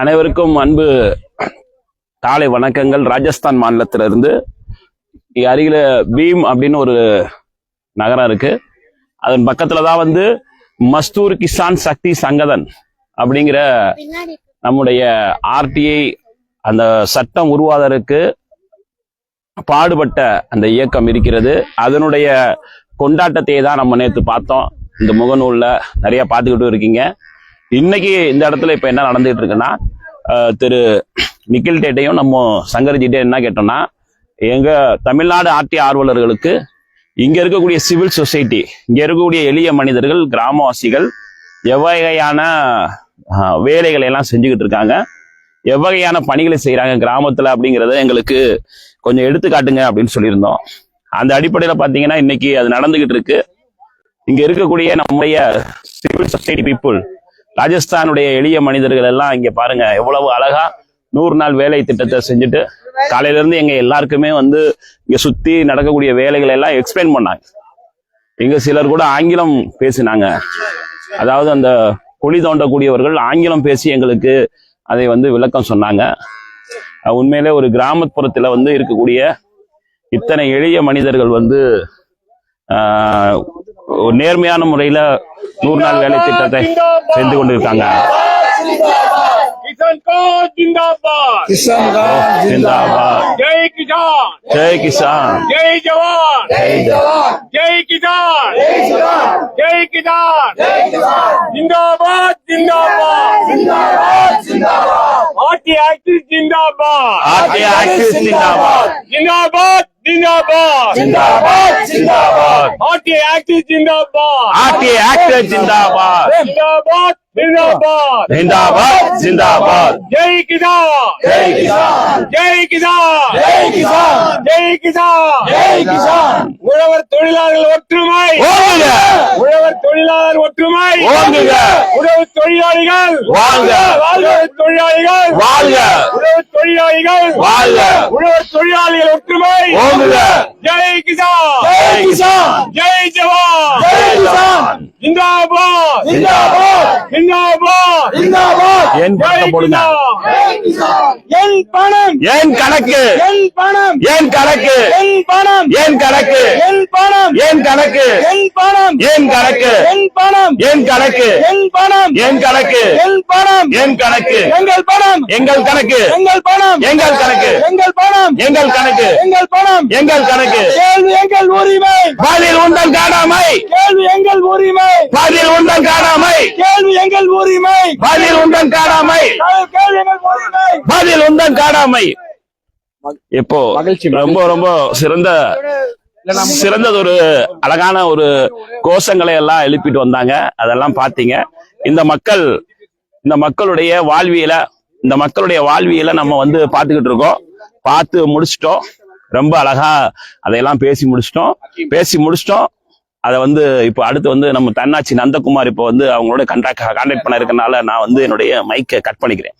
அனைவருக்கும் அன்பு காலை வணக்கங்கள். ராஜஸ்தான் மாநிலத்திலிருந்து இங்கே அருகில பீம் அப்படின்னு ஒரு நகரம் இருக்கு. அதன் பக்கத்துல தான் வந்து மஸ்தூர் கிசான் சக்தி சங்கதன் அப்படிங்கிற நம்முடைய ஆர்டிஐ அந்த சட்டம் உருவாதற்கு பாடுபட்ட அந்த இயக்கம் இருக்கிறது. அதனுடைய கொண்டாட்டத்தை தான் நம்ம நேற்று பார்த்தோம். இந்த முகநூல்ல நிறைய பார்த்துக்கிட்டு இருக்கீங்க. இன்னைக்கு இந்த இடத்துல இப்போ என்ன நடந்துகிட்டு இருக்குன்னா திரு நிக்கில் டேட்டையும் நம்ம சங்கர்ஜிட்டே என்ன கேட்டோம்னா எங்கள் தமிழ்நாடு ஆர்டி ஆர்வலர்களுக்கு இங்கே இருக்கக்கூடிய சிவில் சொசைட்டி இங்கே இருக்கக்கூடிய எளிய மனிதர்கள் கிராமவாசிகள் எவ்வகையான வேலைகளை எல்லாம் செஞ்சுக்கிட்டு இருக்காங்க. எவ்வகையான பணிகளை செய்கிறாங்க கிராமத்தில் அப்படிங்கிறத எங்களுக்கு கொஞ்சம் எடுத்துக்காட்டுங்க அப்படின்னு சொல்லியிருந்தோம். அந்த அடிப்படையில் பார்த்தீங்கன்னா இன்னைக்கு அது நடந்துகிட்டு இருக்கு. இங்கே இருக்கக்கூடிய நம்முடைய சிவில் சொசைட்டி பீப்புள் ராஜஸ்தானுடைய எளிய மனிதர்கள் எல்லாம் இங்க பாருங்க எவ்வளவு அழகா நூறு நாள் வேலை திட்டத்தை செஞ்சுட்டு காலையில இருந்து எங்க எல்லாருக்குமே வந்து இங்க சுத்தி நடக்கக்கூடிய வேலைகளை எல்லாம் எக்ஸ்பிளைன் பண்ணாங்க. இங்க சிலர் கூட ஆங்கிலம் பேசினாங்க. அதாவது அந்த குழி தோண்டக்கூடியவர்கள் ஆங்கிலம் பேசி எங்களுக்கு அதை வந்து விளக்கம் சொன்னாங்க. உண்மையிலே ஒரு கிராமப்புறத்துல வந்து இருக்கக்கூடிய இத்தனை எளிய மனிதர்கள் வந்து ஆஹ், நேர்மையான முறையில நூறு நாள் வேலை திட்டத்தை செஞ்சு கொண்டிருக்காங்க. ஜெய் கிசான் ஜெய் கிசான் ஜெய் ஜவான். ஜெய் கிசான் ஜெய் கிசான் ஜிந்தாபாத் ஜிந்தாபாத். ஜிந்தாபாத் ஆர்டி ஆக்டிஸ் ஜிந்தாபாத். ஆர்டி ஆக்டிஸ் ஜிந்தாபாத். ஜிந்தாபாத். ஜிந்தாபாத். ஜிந்தாபாத் ஜிந்தாபாத். ஆர்டி ஆக்ட் ஜிந்தாபாத். ஆக்ட் ஜிந்தாபாத். ஜிந்தாபாத் ஜிந்தாபாத். ஜிந்தாபாத் ஜிந்தாபாத். ஜெய் கிசான். ஜெய் கிசான். ஜெய் கிசான். ஜெய் கிசான். உழவர் தொழிலாளர்கள் ஒற்றுமை. உழவர் தொழிலாளர் ஒற்றுமை. உழவு தொழிலாளிகள். வாழ்க தொழிலாளர். வாழ்க. உழவு தொழிலாளிகள். வாழ்க. உழவர் தொழிலாளிகள் ஒற்றுமை. ஓங்குக. ஜெய் கிசான். ஜெய் கிசான். ஜெய் ஜவான். ஜெய் கிசான். ஜிந்தாபாத். ஜிந்தாபாத். ஜிந்தாபாத். ஜிந்தாபாத். என் பக்கம் போடுங்க. என் பணம். ஏன் கணக்கு. என் பணம். ஏன் கணக்கு. என் பணம். ஏன் கணக்கு. என் பணம். ஏன் கணக்கு. என் பணம். ஏன் கணக்கு. என் பணம். ஏன் கணக்கு. என் பணம். ஏன் கணக்கு. என் பணம். ஏன் கணக்கு. எங்கள் பணம். எங்கள் கணக்கு. எங்கள் பணம். எங்கள் கணக்கு. எங்கள் பணம். எங்கள் கணக்கு. எங்கள் பணம். எங்கள் கணக்கு. கேள்வி எங்கள் உரிமை. பதில் உந்தன் காணாமை கேள்வி எங்கள் உரிமை. பதில் உந்தன் காணாமை கேள்வி எங்கள் உரிமை. பதில் உந்தன் உரிமை பதில் உந்தன் காணாமை இப்போ ரொம்ப ரொம்ப சிறந்த சிறந்தது ஒரு அழகான ஒரு கோஷங்களை எல்லாம் எழுப்பிட்டு வந்தாங்க. அதெல்லாம் பார்த்தீங்க. இந்த மக்கள் இந்த மக்களுடைய வாழ்வியலை இந்த மக்களுடைய வாழ்வியலை நம்ம வந்து பார்த்துக்கிட்டு இருக்கோம். பார்த்து முடிச்சிட்டோம். ரொம்ப அழகா அதையெல்லாம் பேசி முடிச்சிட்டோம். பேசி முடிச்சிட்டோம். அதை வந்து இப்போ அடுத்து வந்து நம்ம தன்னாட்சி நந்தகுமார் இப்போ வந்து அவங்களோட கண்டாக்ட் கான்டாக்ட் பண்ண இருக்கனால நான் வந்து என்னுடைய மைக்கை கட் பண்ணிக்கிறேன்.